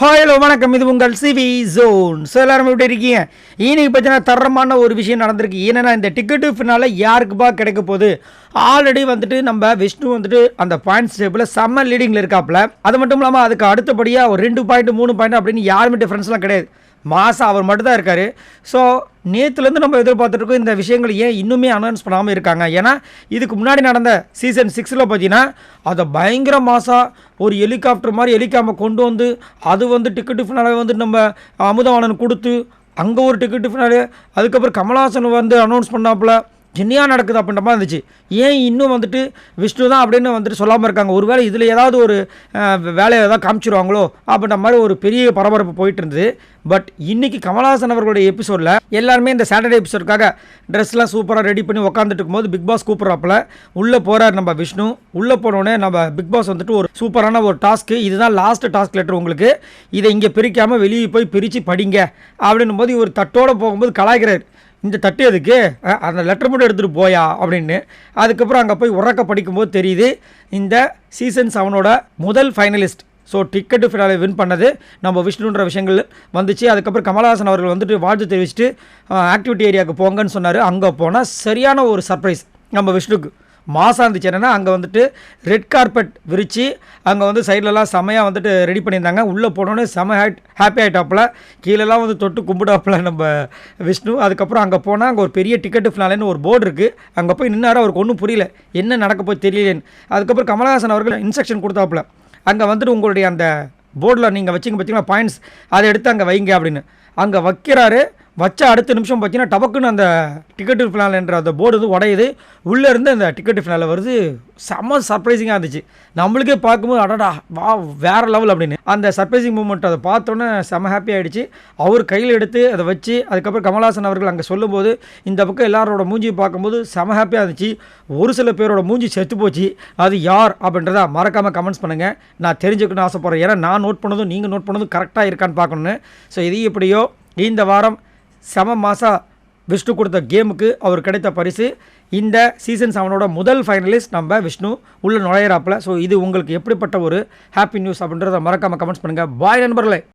Hi hello வணக்கம். இது உங்கள் சிவி ஜோன் ஸோ எல்லாரும் எப்படி இருக்கீங்க? இன்னைக்கு பார்த்தீங்கன்னா தரமான ஒரு விஷயம் நடந்திருக்கு. என்னென்னா இந்த டிக்கெட்டு ஃபினால யாருக்குப்பா கிடைக்க போகுது? ஆல்ரெடி வந்துட்டு நம்ம விஷ்ணு வந்துட்டு அந்த பாயிண்ட்ஸ் டேபிளில் செம்ம லீடிங்கில் இருக்காப்புல. அது மட்டும் இல்லாமல் அதுக்கு அடுத்தபடியாக ஒரு ரெண்டு பாயிண்ட் மூணு பாயிண்ட் அப்படின்னு யாருமே டிஃப்ரென்ஸ்லாம் கிடையாது. மாதம் அவர் மட்டும்தான் இருக்கார். ஸோ நேற்றுலேருந்து நம்ம எதிர்பார்த்துருக்கோம் இந்த விஷயங்கள் ஏன் இன்னுமே அனௌன்ஸ் பண்ணாமல் இருக்காங்க. ஏன்னா இதுக்கு முன்னாடி நடந்த சீசன் சிக்ஸில் பார்த்தீங்கன்னா அதை பயங்கர மாதம் ஒரு ஹெலிகாப்டர் மாதிரி ஹெலிகாப்டர் கொண்டு வந்து அது வந்து டிக்கெட்டு ஃபினாலே வந்து நம்ம அமுதவாணன் கொடுத்து அங்கே ஒரு டிக்கெட்டு ஃபினாலே அதுக்கப்புறம் கமல்ஹாசன் வந்து அனௌன்ஸ் பண்ணாப்புல. என்னையா நடக்குது அப்படின்ற மாதிரி இருந்துச்சு. ஏன் இன்னும் வந்துட்டு விஷ்ணு தான் அப்படின்னு வந்துட்டு சொல்லாமல் இருக்காங்க? ஒருவேளை இதில் ஏதாவது ஒரு வேலையை ஏதாவது காமிச்சிருவாங்களோ? அப்படின்ற மாதிரி ஒரு பெரிய பரபரப்பு போயிட்டு இருந்தது. பட் இன்னைக்கு கமலஹாசன் அவர்களுடைய எபிசோடில் எல்லாருமே இந்த சாட்டர்டே எபிசோடுக்காக ட்ரெஸ்லாம் சூப்பராக ரெடி பண்ணி உட்காந்துட்டு இருக்கும்போது பிக் பாஸ் கூப்பிட்றாப்புல உள்ளே போகிறார் நம்ம விஷ்ணு. உள்ளே போனோடனே நம்ம பிக் பாஸ் வந்துட்டு ஒரு சூப்பரான ஒரு டாஸ்க்கு இதுதான் லாஸ்ட் டாஸ்க் லெட்டர் உங்களுக்கு. இதை இங்கே பிரிக்காமல் வெளியே போய் பிரித்து படிங்க. அப்படின்னும் போது இவர் தட்டோடு போகும்போது கலாய்கிறார் இந்த தட்டு எதுக்கு? அந்த லெட்டர் மட்டும் எடுத்துகிட்டு போயா? அப்படின்னு. அதுக்கப்புறம் அங்கே போய் உறக்க படிக்கும்போது தெரியுது இந்த சீசன் செவனோட முதல் finalist so ticket finale win பண்ணது நம்ம விஷ்ணுன்ற விஷயங்கள் வந்துச்சு. அதுக்கப்புறம் கமலஹாசன் அவர்கள் வந்துட்டு வாழ்த்து தெரிவிச்சுட்டு ஆக்டிவிட்டி ஏரியாவுக்கு போங்கன்னு சொன்னார். அங்கே போனால் சரியான ஒரு சர்ப்ரைஸ் நம்ம விஷ்ணுக்கு. மாதம் இருந்துச்சு என்னென்னா அங்கே வந்துட்டு ரெட் கார்பெட் விரித்து அங்கே வந்து சைட்லலாம் செமையாக வந்துட்டு ரெடி பண்ணியிருந்தாங்க. உள்ளே போனோன்னே செம ஹேட் ஹாப்பி ஆகிட்டாப்புல கீழெல்லாம் வந்து தொட்டு கும்பிடாப்புல நம்ம விஷ்ணு. அதுக்கப்புறம் அங்கே போனால் அங்கே ஒரு பெரிய டிக்கெட்டு ஃபினாலேன்னு ஒரு போர்டு இருக்குது அங்கே போய் நின்னாரு அவருக்கு ஒன்றும் புரியல. என்ன நடக்க போய் தெரியலேன்னு. அதுக்கப்புறம் கமலஹாசன் அவர்கள் இன்ஸ்ட்ரக்ஷன் கொடுத்தாப்புல. அங்கே வந்துட்டு உங்களுடைய அந்த போர்டில் நீங்கள் வச்சிங்க பார்த்தீங்கன்னா பாயிண்ட்ஸ் அதை எடுத்து அங்கே வைங்க அப்படின்னு. அங்கே வைக்கிறாரு. வச்ச அடுத்த நிமிஷம் பார்த்தீங்கன்னா டபக்குன்னு அந்த டிக்கெட்டு ஃபினால் என்ற அந்த போர்டு வந்து உடையுது. உள்ளேருந்து அந்த டிக்கெட்டு ஃபினால் வருது. செம்ம சர்ப்ரைசிங்காக இருந்துச்சு. நம்மளுக்கே பார்க்கும்போது அடடா வா வேறு லெவல் அப்படின்னு. அந்த சர்ப்ரைசிங் மூமெண்ட் அதை பார்த்தோன்னே செம்ம ஹாப்பி ஆகிடுச்சு அவர் கையில் எடுத்து அதை வச்சு அதுக்கப்புறம் கமலஹாசன் அவர்கள் அங்கே சொல்லும்போது இந்த பக்கம் எல்லாரோட மூஞ்சியை பார்க்கும்போது செம ஹாப்பியாக இருந்துச்சு. ஒரு சில பேரோட மூஞ்சி செத்து போச்சு. அது யார் அப்படின்றத மறக்காமல் கமெண்ட்ஸ் பண்ணுங்கள் நான் தெரிஞ்சுக்கணும்னு ஆசைப்பட்றேன். ஏன்னா நான் நோட் பண்ணதும் நீங்கள் நோட் பண்ணதும் கரெக்டாக இருக்கான்னு பார்க்கணுன்னு ஸோ இது எப்படியோ இந்த வாரம் செம மாசா விஷ்ணு கொடுத்த கேமுக்கு அவர் கிடைத்த பரிசு. இந்த சீசன் செவனோட முதல் ஃபைனலிஸ்ட் நம்ம விஷ்ணு. உள்ள நுழையிறாப்பில். ஸோ இது உங்களுக்கு எப்படிப்பட்ட ஒரு ஹாப்பி நியூஸ் அப்படின்றத மறக்காமல் கமெண்ட்ஸ் பண்ணுங்கள் பாய் நண்பர்களே.